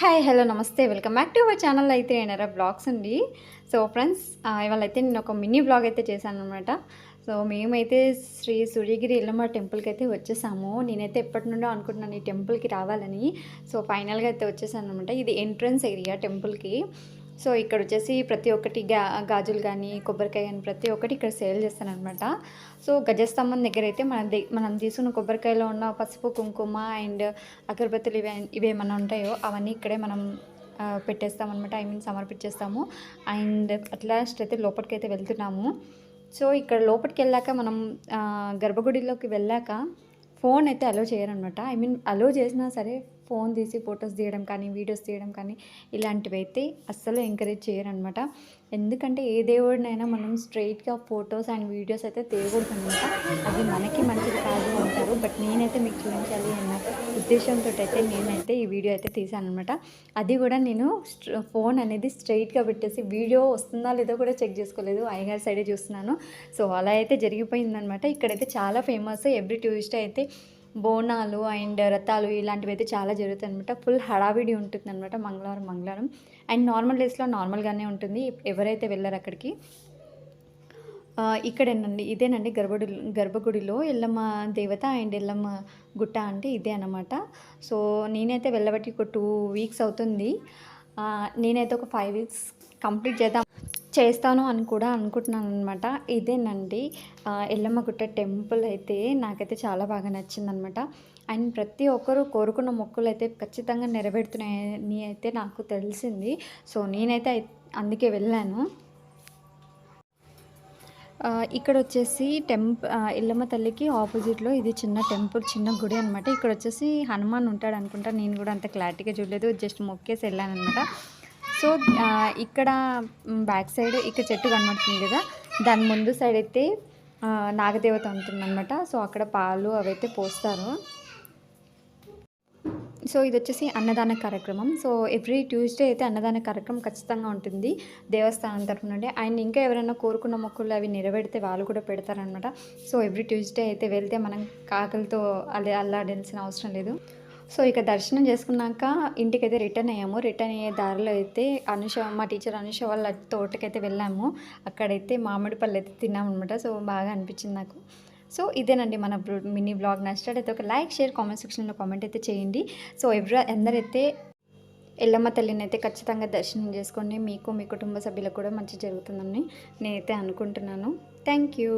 Hi hello namaste. Welcome back to our channel అయితే నేనరా vlogs అండి. సో ఫ్రెండ్స్ ఇవాళ అయితే నేను ఒక మినీ బ్లాగ్ అయితే చేశాను అనమాట సో మేమైతే శ్రీ సూర్యగిరి ఇల్లమ్మ టెంపుల్కి అయితే వచ్చేసాము. నేనైతే ఎప్పటి నుండో అనుకుంటున్నాను ఈ టెంపుల్కి రావాలని. సో ఫైనల్గా అయితే వచ్చేసాను అనమాట ఇది ఎంట్రన్స్ ఏరియా టెంపుల్కి సో ఇక్కడ వచ్చేసి ప్రతి ఒక్కటి గా గాజులు కానీ కొబ్బరికాయ కానీ ప్రతి ఒక్కటి ఇక్కడ సేల్ చేస్తానమాట సో గజస్తంభం దగ్గర అయితే మన మనం తీసుకున్న కొబ్బరికాయలో ఉన్న పసుపు కుంకుమ అండ్ అగరబత్తులు ఇవే ఇవేమన్నా ఉంటాయో అవన్నీ ఇక్కడే మనం పెట్టేస్తామన్నమాట. ఐ మీన్ సమర్పించేస్తాము. అండ్ అట్ లాస్ట్ అయితే లోపలికైతే అయితే వెళ్తున్నాము. సో ఇక్కడ లోపలికి వెళ్ళాక మనం గర్భగుడిలోకి వెళ్ళాక ఫోన్ అయితే అలో చేయరనమాట ఐ మీన్ అలో చేసినా సరే ఫోన్ తీసి ఫొటోస్ తీయడం కానీ వీడియోస్ తీయడం కానీ ఇలాంటివి అయితే అస్సలు ఎంకరేజ్ చేయరనమాట ఎందుకంటే ఏ దేవుడినైనా మనం స్ట్రైట్గా ఫొటోస్ అండ్ వీడియోస్ అయితే తీయకూడదు అనమాట అది మనకి మంచిది. బట్ నేనైతే మీకు చూపించాలి అన్న ఉద్దేశంతో అయితే నేనైతే ఈ వీడియో అయితే తీసాను అనమాట అది కూడా నేను ఫోన్ అనేది స్ట్రైట్గా పెట్టేసి వీడియో వస్తుందా లేదో కూడా చెక్ చేసుకోలేదు. ఐగారి సైడే చూస్తున్నాను. సో అలా అయితే జరిగిపోయిందనమాట ఇక్కడైతే చాలా ఫేమస్ ఎవ్రీ ట్యూస్డే అయితే బోనాలు అండ్ రథాలు ఇలాంటివి అయితే చాలా జరుగుతాయి అనమాట ఫుల్ హడావిడి ఉంటుంది అనమాట మంగళవారం మంగళవారం. అండ్ నార్మల్ డేస్లో నార్మల్గానే ఉంటుంది. ఎవరైతే వెళ్ళారు అక్కడికి ఇక్కడేనండి ఇదేనండి గర్భగుడి గర్భగుడిలో ఎల్లమ్మ దేవత అండ్ ఎల్లమ్మ గుట్ట అంటే ఇదే అనమాట సో నేనైతే వెళ్ళబట్టి ఒక టూ వీక్స్ అవుతుంది. నేనైతే ఒక ఫైవ్ వీక్స్ కంప్లీట్ చేద్దాం చేస్తాను అని కూడా అనుకుంటున్నాను అనమాట ఇదేనండి ఎల్లమ్మ గుట్ట టెంపుల్ అయితే నాకైతే చాలా బాగా నచ్చిందనమాట అండ్ ప్రతి ఒక్కరూ కోరుకున్న మొక్కులు అయితే ఖచ్చితంగా నెరవేరుతున్నాయని అయితే నాకు తెలిసింది. సో నేనైతే అందుకే వెళ్ళాను. ఇక్కడ వచ్చేసి టెంప్ ఇల్లమ్మ తల్లికి ఆపోజిట్లో ఇది చిన్న టెంపుల్ చిన్న గుడి అనమాట ఇక్కడ వచ్చేసి హనుమాన్ ఉంటాడు అనుకుంటా. నేను కూడా అంత క్లారిటీగా చూడలేదు. జస్ట్ మొక్కేసి వెళ్ళాను అనమాట సో ఇక్కడ బ్యాక్ సైడ్ ఇక్కడ చెట్టు కనబడుతుంది కదా. దాని ముందు సైడ్ అయితే నాగదేవత ఉంటుందన్నమాట. సో అక్కడ పాలు అవైతే పోస్తారు. సో ఇది వచ్చేసి అన్నదాన కార్యక్రమం. సో ఎవ్రీ ట్యూస్డే అయితే అన్నదాన కార్యక్రమం ఖచ్చితంగా ఉంటుంది దేవస్థానం తరఫు నుండి. అండ్ ఇంకా ఎవరైనా కోరుకున్న మొక్కులు అవి నెరవేరితే వాళ్ళు కూడా పెడతారనమాట సో ఎవ్రీ ట్యూస్డే అయితే వెళ్తే మనం కాకలతో అలా అల్లాడాల్సిన అవసరం లేదు. సో ఇక దర్శనం చేసుకున్నాక ఇంటికైతే రిటర్న్ అయ్యాము. రిటర్న్ అయ్యే దారిలో అయితే అనుష మా టీచర్ అనుష వాళ్ళ తోటకైతే వెళ్ళాము. అక్కడైతే మామిడి పళ్ళు అయితే తిన్నామన్నమాట. సో బాగా అనిపించింది నాకు. సో ఇదేనండి మన మినీ బ్లాగ్. నచ్చినట్టయితే ఒక లైక్ షేర్ కామెంట్ సెక్షన్లో కామెంట్ అయితే చేయండి. సో ఎవరు ఎందరైతే ఎల్లమ్మ తల్లిని అయితే ఖచ్చితంగా దర్శనం చేసుకోండి. మీకు మీ కుటుంబ సభ్యులకు కూడా మంచి జరుగుతుందని నేనైతే అనుకుంటున్నాను. Thank you.